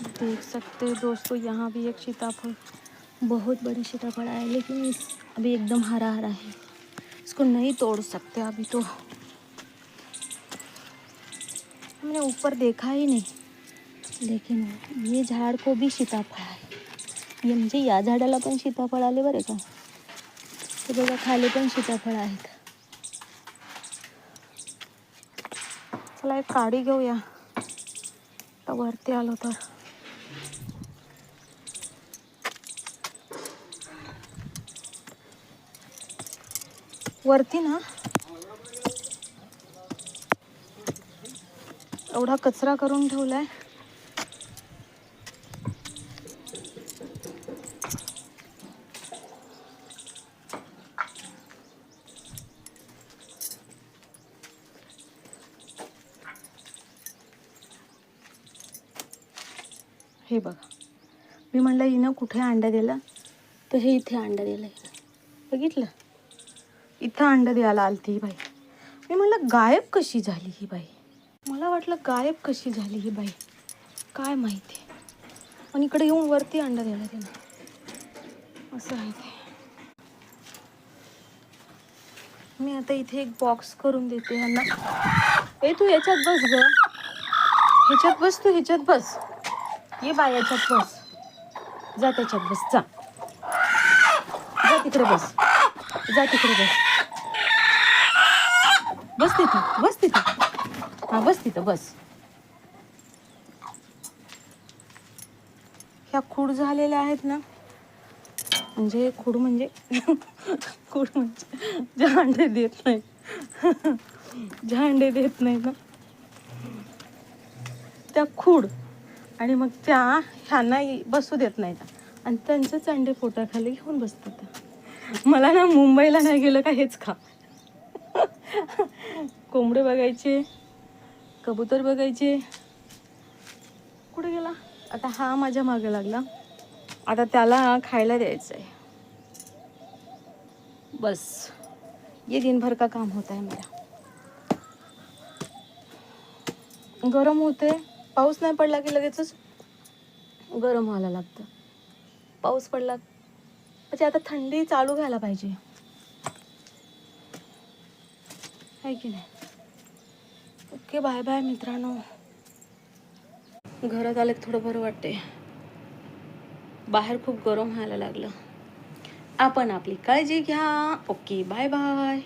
देख सकते हो दोस्तों, यहाँ भी एक सीताफल बहुत बड़ी सीताफल है, लेकिन अभी एकदम हरा हरा है। इसको नहीं तोड़ सकते अभी तो। हमने ऊपर देखा ही नहीं। लेकिन ये झाड को भी सीताफळ आहे हे। म्हणजे या झाडाला पण सीताफळ आले बरं का। ते बघा खाली पण सीताफळ आहेत चला एक काडी घेऊया आता वरती आलो तर वरती ना. एवढा कचरा करून ठेवलाय. हे बघा. मी म्हणलं हिनं कुठे अंडा दिला? तर हे इथे अंडा दिला बघितलं? इथं अंडं द्यायला आलती ही बाई. मी म्हणलं गायब कशी झाली ही बाई? मला वाटलं गायब कशी झाली ही बाई? काय माहिती? पण इकडे येऊन वरती अंडा द्यायला तिनं असं आहे ते. मी आता इथे एक बॉक्स करून देते यांना. ए तू याच्यात बस ग. ह्याच्यात बस तू ह्याच्यात बस. ये बाय याच्यात बस. जा त्याच्यात बस जा. जा तिकडे बस. जा तिकडे बस. बस तिथं बस तिथं. हा बस तिथं बस. ह्या खूड झालेल्या आहेत ना म्हणजे खूड म्हणजे खूड म्हणजे जे अंडे देत नाही. झांडे अंडे देत नाही ना. त्या खूड आणि मग त्या ह्यांना बसू देत नाहीत. आणि त्यांचं अंडे पोटाखाली घेऊन बसतात. मला ना मुंबईला नाही गेलं का हेच खा. कोंबडे बघायचे कबूतर बघायचे. कुठे गेला? आता हा माझ्या मागे लागला. आता त्याला खायला द्यायचं आहे बस. ये दिनभर का काम होत आहे मेरा गरम होते. पाऊस नाही पडला की लगेचच गरम व्हायला लागतं. पाऊस पडला. म्हणजे आता थंडी चालू घ्यायला पाहिजे. आहे की नाही? ओके बाय बाय मित्रांनो. घरात आले थोडं बरं वाटते बाहेर खूप गरम व्हायला लागलं. आपण आपली काळजी घ्या. Okay bye bye